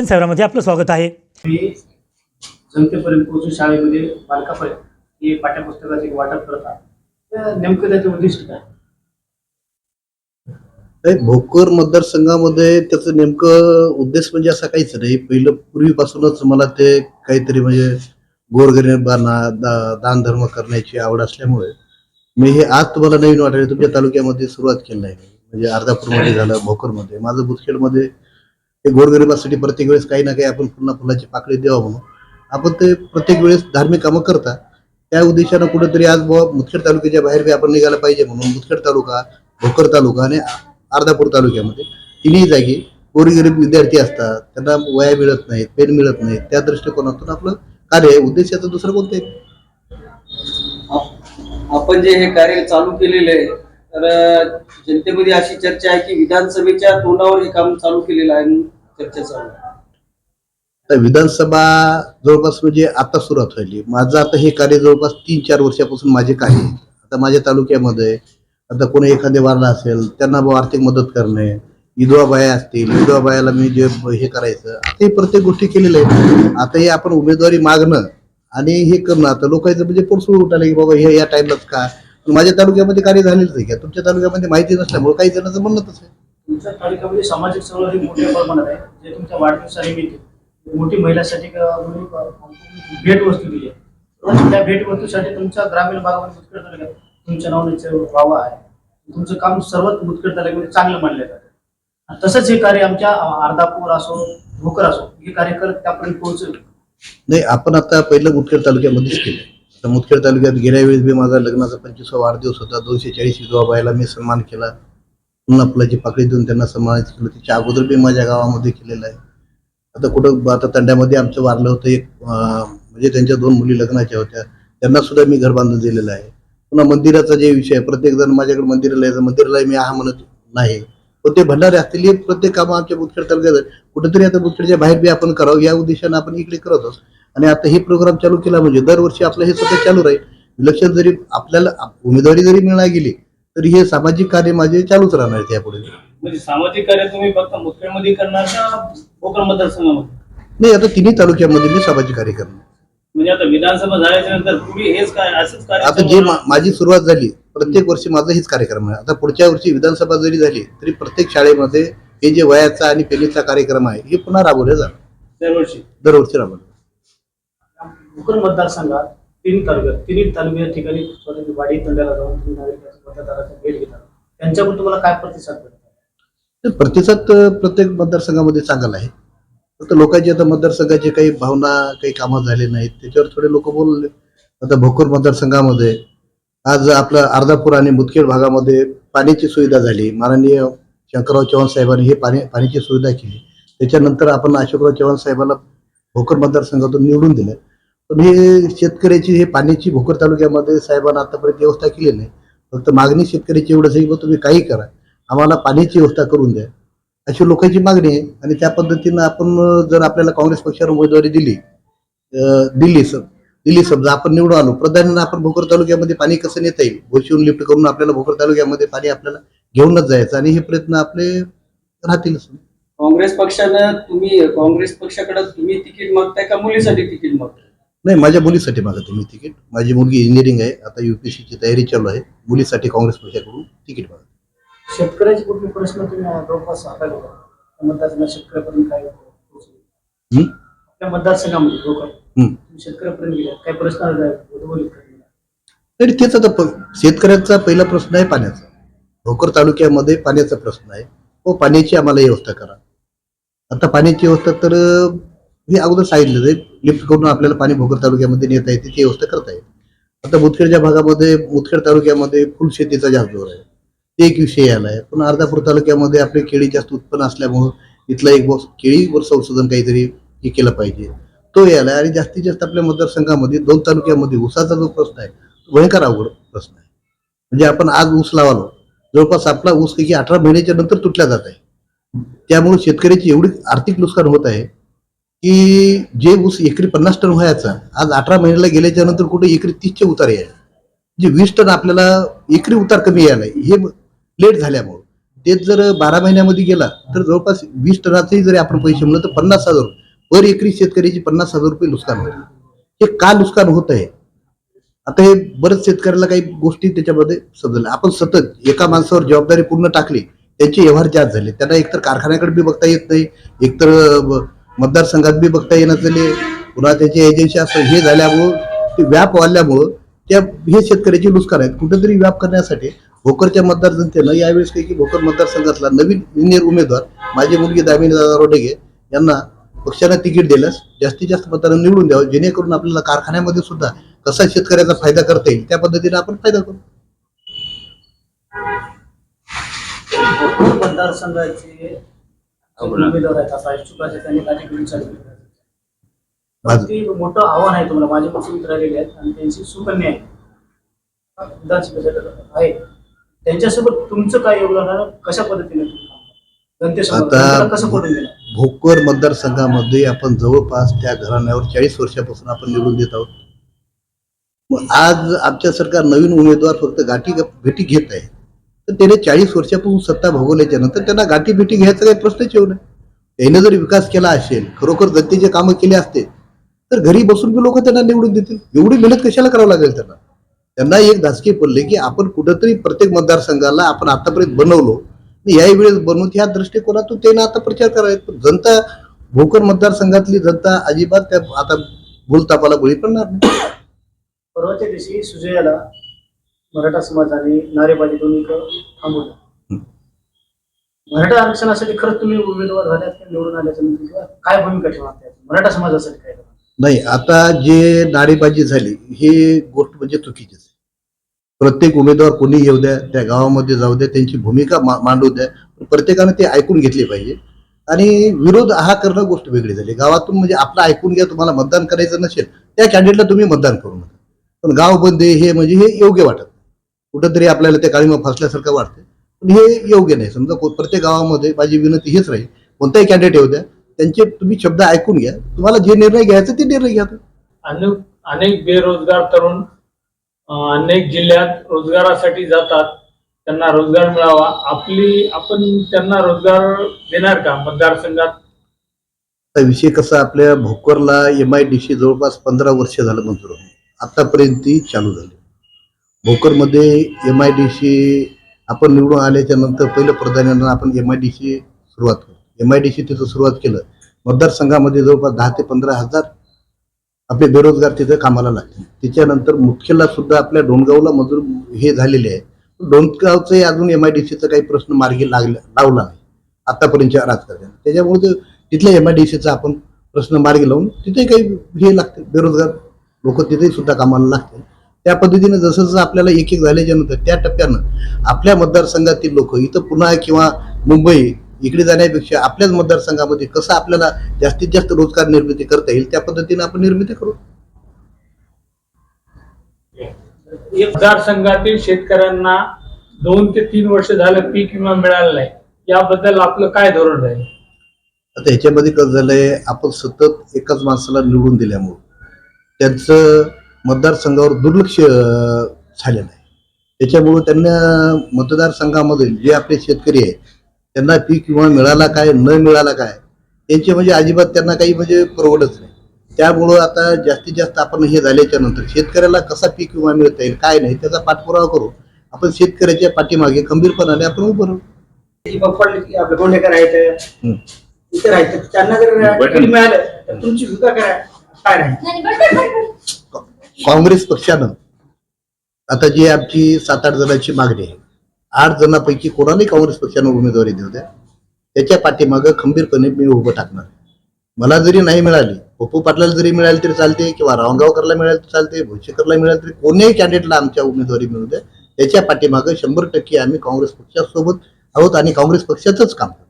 शिक्षण सेवामध्ये आपलं स्वागत आहे. मी जनतेपर्यंत पोहोचून शाळेमध्ये बालकापर्यंत हे पाठ्यपुस्तकाचे वाटप करत आहे. तर नेमकं त्याचं उद्दिष्ट काय? नाही भोकर मतदारसंघामध्ये त्याचं नेमकं उद्देश म्हणजे असा काहीच नाही. पहिलं पूर्वीपासूनच मला ते काहीतरी म्हणजे गोरगरिबांना दा दान धर्म करण्याची आवड असल्यामुळे मी हे आज तुम्हाला नवीन वाटायला तुमच्या तालुक्यामध्ये सुरुवात केली आहे म्हणजे अर्धापूरमध्ये झालं भोकरमध्ये. माझं मुदखेडमध्ये हे गोरगरिबासाठी प्रत्येक वेळेस काही ना काही आपण पुन्हा फुलाची पाकळी द्यावं म्हणून. आपण ते प्रत्येक वेळेस धार्मिक कामं करता. त्या उद्देशानं कुठेतरी आज बुवा मुदखेड तालुक्याच्या बाहेर बी आपण निघायला पाहिजे म्हणून मुदखेड तालुका भोकर तालुका आणि अर्धापूर तालुक्यामध्ये तिन्ही जागी गोरगरीब विद्यार्थी असतात. त्यांना वया मिळत नाहीत पेन मिळत नाहीत. त्या दृष्टिकोनातून आपलं कार्य उद्देश उद्देशाचं दुसरं कोणतं आहे? आपण जे हे कार्य चालू केलेलं आहे तर जनतेमध्ये अशी चर्चा आहे की विधानसभेच्या तोंडावर हे काम चालू केलेलं आहे चर्चा चालू तर विधानसभा जवळपास म्हणजे आता सुरुवात व्हायली. माझं आता हे कार्य जवळपास तीन चार वर्षापासून माझे कार्य आता माझ्या तालुक्यामध्ये आता कोणी एखादे वारला असेल त्यांना आर्थिक मदत करणे विधवा बाया असतील विधवा बायाला मी जे हे करायचं आता हे प्रत्येक गोष्टी केलेल्या आहेत. आता हे आपण उमेदवारी मागणं आणि हे करणं आता लोकांचं म्हणजे पोरसुळ उठायला की बाबा हे या टाइमलाच का? पण माझ्या तालुक्यामध्ये कार्य झालेलंच आहे. का तुमच्या तालुक्यामध्ये माहिती नसल्यामुळे काही जणांचं म्हणणं तसं आहे. तुमच्या तालुक्यामध्ये सामाजिक चळवळ ही मोठ्या प्रमाणात आहे. जे तुमच्या वाढदिवसानिमित्त मोठी महिलासाठी एक, अं, भेट वस्तू दिली आहे. त्या भेट वस्तूसाठी तुमच्या ग्रामीण भागामध्ये मुदखेड तालुक्यात तुमच्या नावाने वावा आहे. तुमचं काम सर्वात मुदखेड तालुक्यामध्ये चांगलं मानलं जातं. आणि तसंच हे कार्य आमच्या अर्धापूर असो भोकर असो हे कार्य करत त्यापर्यंत पोहोचेल. नाही आपण आता पहिलं मुदखेड तालुक्यामध्येच केलं तर मुदखेड तालुक्यात गेल्या वेळेस बी माझा लग्नाचा पंचवीसवा वाढदिवस होता. दोनशे चाळीस विधवा बायला मी सन्मान केला. पुन्हा फुलाची पाकळी देऊन त्यांना सन्मानित केलं. त्याच्या अगोदर बी माझ्या गावामध्ये केलेलं आहे. आता कुठं आता तंड्यामध्ये आमचं वारलं होतं. एक म्हणजे त्यांच्या दोन मुली लग्नाच्या होत्या. त्यांना सुद्धा मी घर बांधून दिलेलं आहे. पुन्हा मंदिराचा जे विषय आहे प्रत्येक जण माझ्याकडे मंदिराला यायचं. मंदिराला मी हा म्हणत नाही. पण ते भंडारे असतील हे प्रत्येक काम आमच्या बुदखेड तालुक्यात कुठेतरी आता बुदखेडच्या बाहेर बी आपण करावं. या उद्देशानं आपण इकडे करत असतो आणि आता हे प्रोग्राम चालू केला म्हणजे दरवर्षी आपलं हे सतत चालू राहील. इलेक्शन जरी आपल्याला आप- उमेदवारी जरी मिळणार गेली तरी हे सामाजिक कार्य माझे चालूच राहणार यापुढे. म्हणजे सामाजिक कार्य तुम्ही फक्त मुदखेडमध्ये करणार का भोकर मतदारसंघामध्ये? नाही आता तिन्ही तालुक्यामध्ये मी सामाजिक कार्य करणार. म्हणजे आता विधानसभा झाल्याच्यानंतर पुढे हेच काय असंच कार्य आता जे मा- माझी सुरुवात झाली प्रत्येक वर्षी माझा हेच कार्यक्रम आहे. आता पुढच्या वर्षी विधानसभा जरी झाली तरी प्रत्येक शाळेमध्ये हे जे वयाचा आणि पेलीचा कार्यक्रम आहे हे पुन्हा राबवले जाणार. दरवर्षी? दरवर्षी राबवले. भोकर मतदारसंघात तीन तालुक्यात तिन्ही तालुक्या ठिकाणी स्वतः वाडी तंड्याला जाऊन तुम्ही नागरिकांच्या मतदाराचा भेट घेतात त्यांच्याकडून तुम्हाला काय प्रतिसाद भेटतो? प्रतिसाद प्रत्येक मतदारसंघामध्ये चांगला आहे. फक्त लोकांची आता मतदारसंघाची काही भावना काही कामं झाले नाहीत. त्याच्यावर थोडे लोक बोलले. आता भोकर मतदारसंघामध्ये आज आपलं अर्धापूर आणि मुदखेड भागामध्ये पाण्याची सुविधा झाली. माननीय शंकरराव चव्हाण साहेबांनी हे पाणी पाण्याची सुविधा केली. त्याच्यानंतर आपण अशोकराव चव्हाण साहेबांना भोकर मतदारसंघातून निवडून दिलं. पण हे शेतकऱ्याची हे पाण्याची भोकर तालुक्यामध्ये साहेबांना आतापर्यंत व्यवस्था केली नाही फक्त मागणी शेतकऱ्याची एवढंच आहे की तुम्ही काही करा. आम्हाला पाण्याची व्यवस्था करून द्या. अशी लोकांची मागणी आहे आणि त्या पद्धतीनं आपण जर आपल्याला काँग्रेस पक्षावर उमेदवारी दिली दिली सर दिली समजा आपण निवडून आलो प्रधानांना आपण भोकर तालुक्यामध्ये पाणी कसं नेता येईल? गोशीहून लिफ्ट करून आपल्याला भोकर तालुक्यामध्ये पाणी आपल्याला घेऊनच जायचं आणि हे प्रयत्न आपले राहतीलच काँग्रेस पक्षानं तुम्ही काँग्रेस पक्षाकडे तुम्ही तिकीट मागताय का मुलीसाठी तिकीट मागताय? नाही माझ्या मुलीसाठी मागत मी तिकीट माझी मुलगी इंजिनिअरिंग आहे आता युपीएससीची तयारी चालू आहे मुलीसाठी काँग्रेस पक्षाकडून तिकीट मागत शेतकऱ्याचे कुठले प्रश्न तुम्ही जवळपास हाताळले का? त्या मतदारसंघात शेतकऱ्यापर्यंत काय पोहोचले? हं? आपल्या मतदारसंघामध्ये लोक हं. तुम्ही शेतकऱ्यापर्यंत गेले काय प्रश्न उद्भवले का तुम्हाला? तरी तेच आता प- शेतकऱ्यांचा पहिला प्रश्न आहे पाण्याचा भोकर तालुक्यामध्ये पाण्याचा प्रश्न आहे हो पाण्याची आम्हाला व्यवस्था करा आता पाण्याची व्यवस्था तर अं, मी अगोदर सांगितलं ते लिफ्ट करून आपल्याला पाणी भोकर तालुक्यामध्ये नेता येते ती व्यवस्था करता येईल. आता मुदखेडच्या भागामध्ये मुदखेड तालुक्यामध्ये फुलशेतीचा जास्त जोर आहे. ते एक विषय आला आहे. पण अर्धापूर तालुक्यामध्ये आपले केळी जास्त उत्पन्न असल्यामुळं इथलं एक बॉस केळीवर संशोधन काहीतरी हे केलं पाहिजे. तो यायला आणि जास्तीत जास्त आपल्या मतदारसंघामध्ये दोन तालुक्यामध्ये ऊसाचा जो प्रश्न आहे तो भयंकर अवघड प्रश्न आहे. म्हणजे आपण आज ऊस लावालो. जवळपास आपला ऊस काही अठरा महिन्याच्या नंतर तुटला जात आहे. त्यामुळे शेतकऱ्याची एवढी आर्थिक नुकसान होत आहे. की जे ऊस एकरी पन्नास टन व्हायचा आज अठरा महिन्याला गेल्याच्यानंतर कुठे एकरी तीसचे उतार यायला जे म्हणजे वीस टन आपल्याला एकरी उतार कमी यायला हे लेट झाल्यामुळं. तेच जर बारा महिन्यामध्ये गेला तर जवळपास वीस टनाचेही जरी आपण पैसे म्हणलं तर पन्नास हजार पर एकरी शेतकऱ्याची पन्नास हजार रुपये नुकसान होते. हे का नुकसान होत आहे आता हे बरेच शेतकऱ्याला काही गोष्टी त्याच्यामध्ये समजल्या आपण सतत एका माणसावर जबाबदारी पूर्ण टाकली त्यांचे व्यवहार जास्त झाले. त्यांना एकतर कारखान्याकडे बी बघता येत नाही एकतर मतदारसंघात बी बघता येणं झाले पुन्हा त्याची एजन्सी असं हे झाल्यामुळं ते व्याप वाढल्यामुळं त्या हे शेतकऱ्याचे नुकसान आहेत. कुठेतरी व्याप करण्यासाठी भोकरच्या मतदार जनतेनं यावेळेस काही की भोकर मतदारसंघातला नवीन इंजिनियर उमेदवार माझी मुलगी दामिनी दादा रोडेगे यांना पक्षानं तिकीट दिल्यास जास्तीत जास्त मतदारांना निवडून द्यावं. जेणेकरून आपल्याला कारखान्यामध्ये सुद्धा कसा शेतकऱ्याचा फायदा करता येईल त्या पद्धतीने आपण फायदा करू. मतदारसंघाचे उमेदवार आहेत असा इच्छुक आहेत त्यांनी काटेकोरी चालू माझं ते मोठं आव्हान आहे तुम्हाला माझे पक्ष मित्र आलेले आहेत आणि त्यांची सुकन्या आहे. त्यांच्यासोबत तुमचं काय योगदान? कशा पद्धतीने आता- भोकर मतदारसंघामध्ये आपण जवळपास त्या घराण्यावर चाळीस वर्षापासून आपण निवडून देत आहोत. आज आमच्या सरकार नवीन उमेदवार फक्त गाठी भेटी घेत आहे. तर त्याने चाळीस वर्षापासून सत्ता भोगवल्याच्या नंतर त्यांना गाठी भेटी घ्यायचा काही प्रश्नच येऊ नये. त्याने जर विकास केला असेल खरोखर जनतेचे कामं केले असते तर घरी बसून बी लोक त्यांना निवडून देतील. एवढी मेहनत कशाला करावं लागेल त्यांना? त्यांना एक धासकी पडले की आपण कुठंतरी प्रत्येक मतदारसंघाला आपण आतापर्यंत बनवलो याही वेळेस बनवून ह्या दृष्टिकोनातून त्यांना आता प्रचार करायचा पण जनता भोकर मतदारसंघातली जनता अजिबात त्या आता भूलतापाला बळी पडणार नाही. परवाच्या दिवशी सुजयाला मराठा समाजाने नारेबाजी दोन्ही थांबवलं मराठा आरक्षणासाठी खरंच तुम्ही उमेदवार झाल्यात किंवा निवडून आल्याच्यानंतर किंवा काय भूमिका ठेवा मराठा समाजासाठी काय नाही आता जे नारेबाजी झाली ही गोष्ट म्हणजे चुकीचीच आहे. प्रत्येक उमेदवार कोणी येऊ द्या त्या गावामध्ये जाऊ द्या त्यांची भूमिका मा- मांडू द्या पण प्रत्येकानं ते ऐकून घेतली पाहिजे. आणि विरोध हा करणं गोष्ट वेगळी झाली. गावातून म्हणजे आपलं ऐकून घ्या तुम्हाला मतदान करायचं नसेल त्या कॅन्डिडेटला तुम्ही मतदान करू नका. पण गाव बंद हे म्हणजे हे योग्य वाटत कुठंतरी आपल्याला ते काळीमा फासल्यासारखं वाटतं पण हे योग्य नाही. समजा प्रत्येक गावामध्ये माझी विनंती हेच राहील. कोणताही कॅन्डिडेट येऊ द्या. त्यांचे तुम्ही शब्द ऐकून घ्या. तुम्हाला जे निर्णय घ्यायचे ते निर्णय घ्या अनेक अनेक बेरोजगार तरुण अनेक जिल्ह्यात रोजगारासाठी जातात. त्यांना रोजगार मिळावा. आपली आपण त्यांना रोजगार देणार का मतदारसंघात? विषय कसा आपल्या भोकरला एम आय डी सी जवळपास पंधरा वर्ष झालं मंजूर आतापर्यंत ती चालू झाली. भोकरमध्ये एम आय डी सी आपण निवडून आल्याच्यानंतर पहिलं प्राधान्यानं आपण एम आय डी सी सुरुवात करू एम आय डी सी तिथं सुरुवात केलं. मतदारसंघामध्ये जवळपास दहा ते पंधरा हजार आपले बेरोजगार तिथं कामाला लागतील त्याच्यानंतर मुख्यला सुद्धा आपल्या डोणगावला मजूर हे झालेले आहे डोणगावचंही अजून एम आय डी सीचा काही प्रश्न मार्गी लागला लावला नाही. आतापर्यंतच्या राजकारण्यात त्याच्यामुळे ते तिथल्या एम आय डी सीचा आपण प्रश्न मार्गी लावून तिथे काही हे लागते. बेरोजगार लोक तिथे सुद्धा कामाला लागतील. त्या पद्धतीने जसं जसं आपल्याला एक एक झाल्याच्यानंतर त्या टप्प्यानं आपल्या मतदारसंघातील लोक इथं पुन्हा किंवा मुंबई इकडे जाण्यापेक्षा आपल्याच मतदारसंघामध्ये कसं आपल्याला जास्तीत जास्त रोजगार निर्मिती करता येईल त्या पद्धतीने आपण निर्मिती करू. मतदारसंघातील शेतकऱ्यांना दोन ते तीन वर्ष झालं पीक विमा मिळाला नाही. याबद्दल आपलं काय धोरण राहील? आता ह्याच्यामध्ये कसं झालंय आपण सतत एकाच माणसाला निवडून दिल्यामुळं. त्यांचं मतदारसंघावर दुर्लक्ष झालेलं आहे. त्याच्यामुळं त्यांना मतदारसंघामध्ये जे आपले शेतकरी आहे त्यांना पीक विमा मिळाला काय न मिळाला काय त्यांचे म्हणजे अजिबात त्यांना काही म्हणजे परवडत नाही. त्यामुळं आता जास्तीत जास्त आपण हे झाल्याच्यानंतर शेतकऱ्याला कसा पीक विमा मिळता येईल काय नाही त्याचा पाठपुरावा करू. आपण शेतकऱ्याच्या पाठीमागे खंबीरपणाने आपण उभं राहू. गोंडेकर आहेत. इतर आहेत त्यांना जर मिळालं तर तुमची भूमिका काय? काय राहील? काँग्रेस पक्षानं. आता जी आमची सात आठ जणांची मागणी आहे. आठ जणांपैकी कोणालाही काँग्रेस पक्षानं उमेदवारी देऊ द्या? त्याच्या पाठीमागं खंबीरपणे मी उभं टाकणार. मला जरी नाही मिळाली पप्पू पाटलाला जरी मिळाली तरी चालते किंवा रावगावकरला मिळाली तरी चालते भोसेकरला मिळाली तरी कोणीही कॅन्डिडेटला आमच्या उमेदवारी मिळू द्या. त्याच्या पाठीमागं शंभर टक्के आम्ही काँग्रेस पक्षासोबत आहोत आणि काँग्रेस पक्षाचंच काम करतो.